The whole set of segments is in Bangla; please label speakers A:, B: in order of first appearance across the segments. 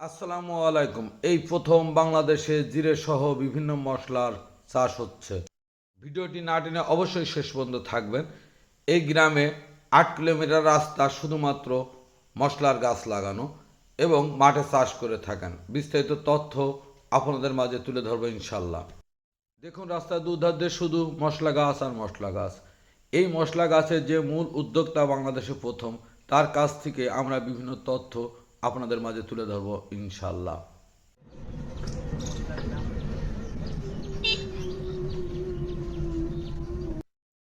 A: আসসালামু আলাইকুম। এই প্রথম বাংলাদেশে জিরে সহ বিভিন্ন মশলার চাষ হচ্ছে। ভিডিওটি না টেনে অবশ্যই শেষ পর্যন্ত থাকবেন। এই গ্রামে আট কিলোমিটার রাস্তা শুধুমাত্র মশলার গাছ লাগানো এবং মাঠে চাষ করে থাকেন। বিস্তারিত তথ্য আপনাদের মাঝে তুলে ধরবো ইনশাল্লাহ দেখুন, রাস্তার দিয়ে শুধু মশলা গাছ আর মশলা গাছ। এই মশলা গাছের যে মূল উদ্যোক্তা বাংলাদেশে প্রথম, তার কাছ থেকে আমরা বিভিন্ন তথ্য আপনাদের মাঝে তুলে ধরবো ইনশাল্লাহ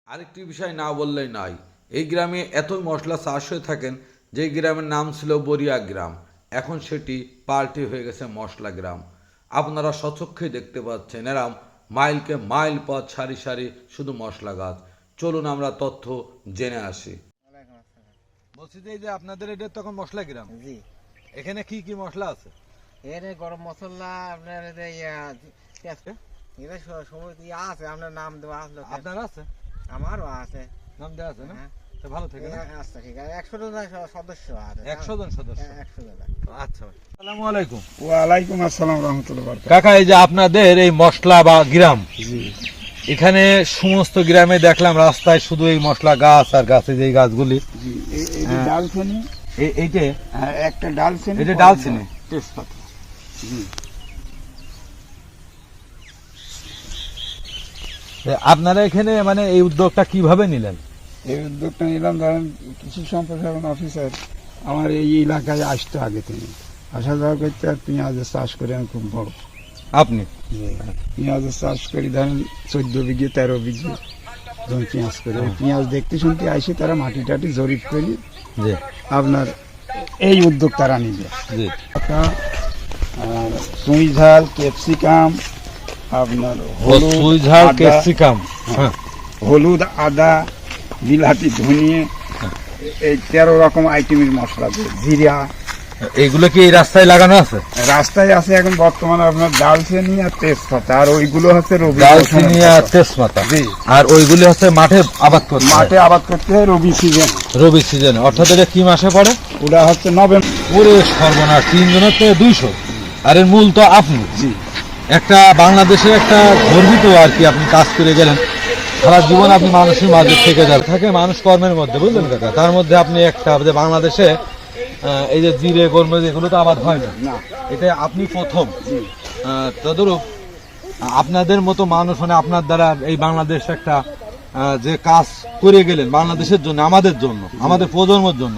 A: আরেকটি বিষয় না বললেই নাই। এই গ্রামে এতই মশলা চাষ হয়ে থাকেন যে গ্রামের নাম ছিল বরিয়া গ্রাম। এখন সেটি পাল্টে হয়ে গেছে মশলা গ্রাম। আপনারা সচক্ষে দেখতে পাচ্ছেন এরাম মাইলকে মাইল পথ সারি সারি শুধু মশলা গাছ। চলুন আমরা তথ্য জেনে আসি।
B: বলছি যে যে আপনাদের এটা তখন মশলা গ্রাম?
C: জি।
B: এখানে কি কি মশলা আছে?
C: এর গরম মশলা আপনার এটা সময় ইয়া আছে আপনার নাম দেওয়া আসলো
B: আপনার আছে?
C: আমারও আছে।
B: নাম দেওয়া আছে না?
C: হ্যাঁ।
B: তো ভালো থেকে
C: আচ্ছা ঠিক আছে। একশো জন সদস্য আছে
B: একশো জন সদস্য?
C: হ্যাঁ, একশো জন
B: আচ্ছা আসসালামু আলাইকুম।
D: ওয়ালাইকুম আসসালাম রহমতুল্লাহ
B: কাকা এই যে আপনাদের এই মশলা বা গ্রাম
D: জি।
B: এখানে সমস্ত গ্রামে দেখলাম রাস্তায় শুধু এই মশলা গাছ আর গাছে যে গাছগুলি হ্যাঁ। এইটে?
D: একটা ডালচিনি
B: এটা ডালচিনি?
D: তেজপাতা।
B: আপনারা এখানে মানে এই উদ্যোগটা কীভাবে নিলেন?
D: এই উদ্যোগটা নিলাম ধরেন কৃষি সম্প্রসারণ অফিসার আমার এই এলাকায় আসতো আগে তিনি আসা যাওয়া করতে আর পেঁয়াজের চাষ করে আমি খুব বড়।
B: আপনি?
D: পেঁয়াজের চাষ করি ধরেন চোদ্দ বিঘে তেরো বিঘে পেঁয়াজ করে। পেঁয়াজ দেখতে শুনতে আসি তারা মাটি টাটি জরিপ করি
B: জি।
D: আপনার এই উদ্যোগ তারা নিবে
B: জি।
D: পাতা, ঝাল ক্যাপসিকাম আপনার হলুদ
B: ঝাল ক্যাপসিকাম। হ্যাঁ।
D: হলুদ আদা বিলাতি ধনিয়ে এই তেরো রকম আইটেমের মশলা জিরা
B: এইগুলো কি এই রাস্তায় লাগানো আছে?
D: রাস্তায় আছে এখন বর্তমানে আপনার ডালচিনি আর তেজপাতা আর ওইগুলো হচ্ছে রবি
B: দালচিনি আর তেজপাতা।
D: জি।
B: আর ওইগুলি হচ্ছে মাঠে আবাদ করতে
D: মাঠে আবাদ করতে হয় রবি সিজন।
B: রবি সিজনে। অর্থাৎ এটা কি মাসে পড়ে?
D: ওটা হচ্ছে নভেম্বর।
B: পুরো সর্বনাশ তিনজনের থেকে দুইশো। আর এর মূল তো আপনি।
D: জি।
B: একটা বাংলাদেশে একটা গর্বিত আর কি আপনি কাজ করে গেলেন। সারা জীবন আপনি মানুষের মাঝে থেকে যান। থাকে মানুষ কর্মের মধ্যে বুঝলেন কাকা? তার মধ্যে আপনি একটা যে বাংলাদেশে এই যে জিরে গোলমরিচ এগুলো তো আবাদ হয় না।
D: না।
B: এটা আপনি প্রথম। তদরূপ আপনাদের মতো মানুষ মানে আপনার দ্বারা এই বাংলাদেশ একটা যে কাজ করে গেলেন বাংলাদেশের জন্য আমাদের জন্য আমাদের প্রজন্মের জন্য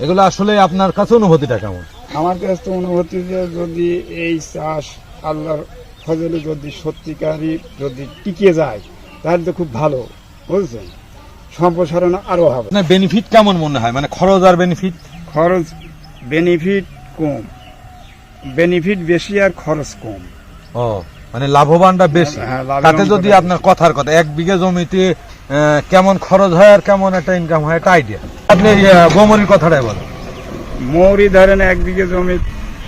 B: এগুলো আসলে আপনার কাছে অনুভূতিটা কেমন?
D: আমার কাছে তো অনুভূতি যে যদি এই চাষ আল্লাহর ফজলে যদি সত্যিকারই যদি টিকে যায় তাহলে তো খুব ভালো বুঝছেন? সম্প্রসারণ আরও হবে।
B: আপনার বেনিফিট কেমন মনে হয়? মানে খরচ আর বেনিফিট
D: খরচ বেনিফিট কম। বেনিফিট বেশি আর খরচ কম।
B: ও মানে লাভবানটা বেশি।
D: হ্যাঁ,
B: তাতে যদি আপনার কথার কথা এক বিঘা জমিতে কেমন খরচ হয় আর কেমন একটা ইনকাম হয় একটা আইডিয়া আপনি গোমরির কথাটাই বলেন।
D: মৌরি ধরেন এক বিঘে জমি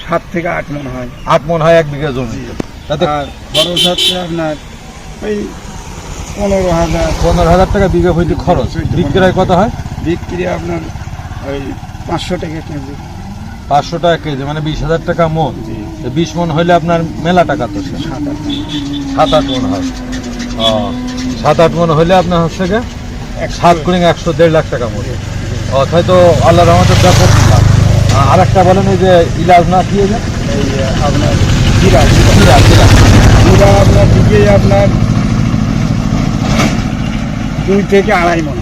D: সাত থেকে আট মন হয়।
B: আট মন হয় এক বিঘা জমি তাতে
D: খরচ হচ্ছে আপনার ওই পনেরো হাজার।
B: পনেরো হাজার টাকা বিঘা হইতে খরচ। বিক্রয় কত হয়?
D: বিক্রি আপনার ওই পাঁচশো টাকা কেজি।
B: পাঁচশো টাকা কেজি মানে বিশ হাজার টাকা মন। বিশ মন হইলে আপনার মেলা টাকা তো
D: সাত আট
B: মন। হয়। সাত আট মন হইলে আপনার হচ্ছে গিয়ে সাত কুড়ি একশো দেড় লাখ টাকা ও তাই তো আল্লাহ রহমতের ব্যাপক আর একটা বলেন এই যে ইলাজ না কি
D: আপনার জিরা। জিরা
B: জিরা। জিরা
D: আপনার দিকে আপনার দুই থেকে আড়াই মন।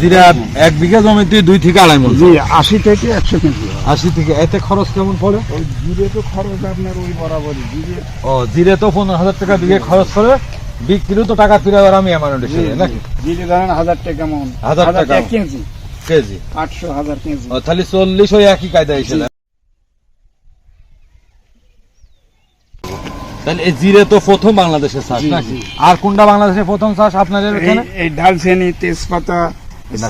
B: জিরা এক বিঘা জমিতে দুই থেকে আড়াই মন
D: জি আশি থেকে একশো কেজি।
B: আশি থেকে এতে খরচ কেমন পড়ে?
D: ওই জিরে তো খরচ আপনার ওই বরাবরই জিরে।
B: ও জিরে তো পনেরো হাজার টাকা বিঘে খরচ করে বিক্রিও তো টাকা ফিরে আবার আমি অ্যামাউন্ট হিসেবে নাকি?
D: জিরে ধরেন হাজার টাকা মন
B: হাজার টাকা
D: কেজি।
B: কেজি।
D: আটশো হাজার কেজি।
B: তাহলে চল্লিশ ওই একই কায়দা হিসেবে তাহলে এই জিরে তো প্রথম বাংলাদেশের চাষ নাকি? আর কোনটা বাংলাদেশের প্রথম চাষ আপনাদের এখানে?
D: এই ডালচিনি তেজপাতা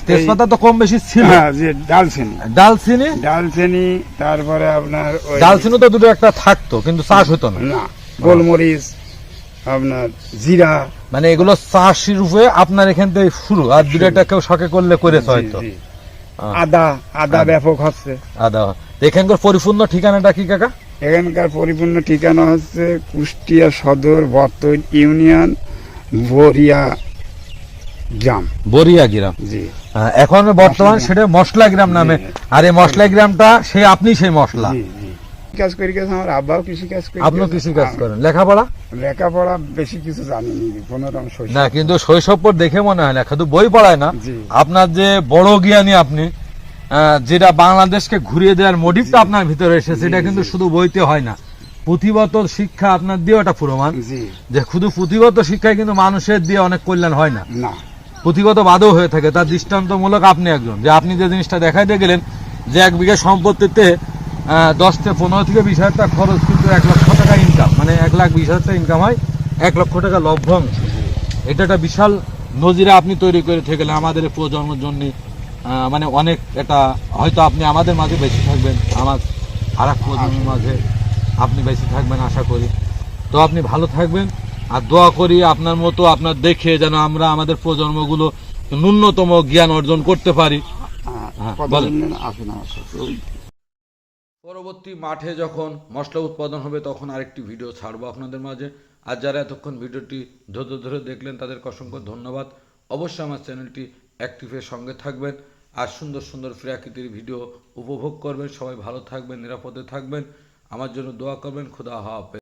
B: তেজপাতা তো কম বেশি ছিল।
D: হ্যাঁ ডালচিনি।
B: ডালচিনি?
D: ডালচিনি তারপরে আপনার
B: ডালচিনি তো দুটো একটা থাকতো কিন্তু চাষ হতো না।
D: না গোলমরিচ আপনার জিরা।
B: মানে এগুলো চাষ রূপে আপনার এখান থেকে শুরু আর দুটো একটা কেউ শখে করলে করেছে হয়তো।
D: আদা আদা। ব্যাপক হচ্ছে।
B: আদা। এখানকার পরিপূর্ণ ঠিকানাটা কি কাকা?
D: এখানকার পরিপূর্ণ ঠিকানা হচ্ছে কুষ্টিয়া সদর বর্তন ইউনিয়ন বরিয়া গ্রাম।
B: বরিয়া গ্রাম?
D: জি।
B: এখন বর্তমান সেটা মশলা গ্রাম নামে। আর এই মশলা গ্রামটা সে আপনি সেই মশলা?
D: কাজ করে গেছে আমার আব্বাও কৃষি কাজ করে
B: আপনিও কৃষি কাজ করেন। লেখাপড়া?
D: লেখাপড়া বেশি কিছু শৈশব।
B: না কিন্তু শৈশব পর দেখে মনে হয় না শুধু বই পড়ায় না। আপনার যে বড় জ্ঞানী আপনি যেটা বাংলাদেশকে ঘুরিয়ে দেওয়ার মোটিভটা আপনার ভিতরে এসেছে সেটা কিন্তু শুধু বইতে হয় না। পুঁথিগত শিক্ষা আপনার দিয়ে ওটা প্রমাণ। যে শুধু পুঁথিগত শিক্ষায় কিন্তু মানুষের দিয়ে অনেক কল্যাণ হয় না। পুঁথিগত বাদও হয়ে থাকে। তার দৃষ্টান্তমূলক আপনি একজন। যে আপনি যে জিনিসটা দেখাই দিয়ে গেলেন যে এক বিঘা সম্পত্তিতে আহ, দশ থেকে পনেরো থেকে বিশ হাজার টাকা খরচ কিন্তু এক লক্ষ টাকা ইনকাম মানে এক লাখ বিশ হাজার টাকা ইনকাম হয় এক লক্ষ টাকা লভ্যাংশ। এটা একটা বিশাল নজিরা আপনি তৈরি করে থেকে গেলেন আমাদের প্রজন্মের জন্য। মানে অনেক এটা হয়তো আপনি আমাদের মাঝে বেশি থাকবেন আমার আর এক প্রজন্মের মাঝে আপনি বেশি থাকবেন আশা করি। তো আপনি ভালো থাকবেন আর দোয়া করি আপনার মতো আপনার দেখে যেন আমরা আমাদের প্রজন্মগুলো ন্যূনতম জ্ঞান অর্জন করতে পারি। হ্যাঁ,
A: পরবর্তী মাঠে যখন মশলা উৎপাদন হবে তখন আরেকটি ভিডিও ছাড়বো আপনাদের মাঝে। আর যারা এতক্ষণ ভিডিওটি ধৈর্য ধরে দেখলেন তাদেরকে অসংখ্য ধন্যবাদ। অবশ্যই আমার চ্যানেলটি অ্যাক্টিভের সঙ্গে থাকবেন আর সুন্দর সুন্দর প্রাকৃতির ভিডিও উপভোগ করবেন। সবাই ভালো থাকবেন, নিরাপদে থাকবেন। আমার জন্য দোয়া করবেন। খুদা হাফেজ।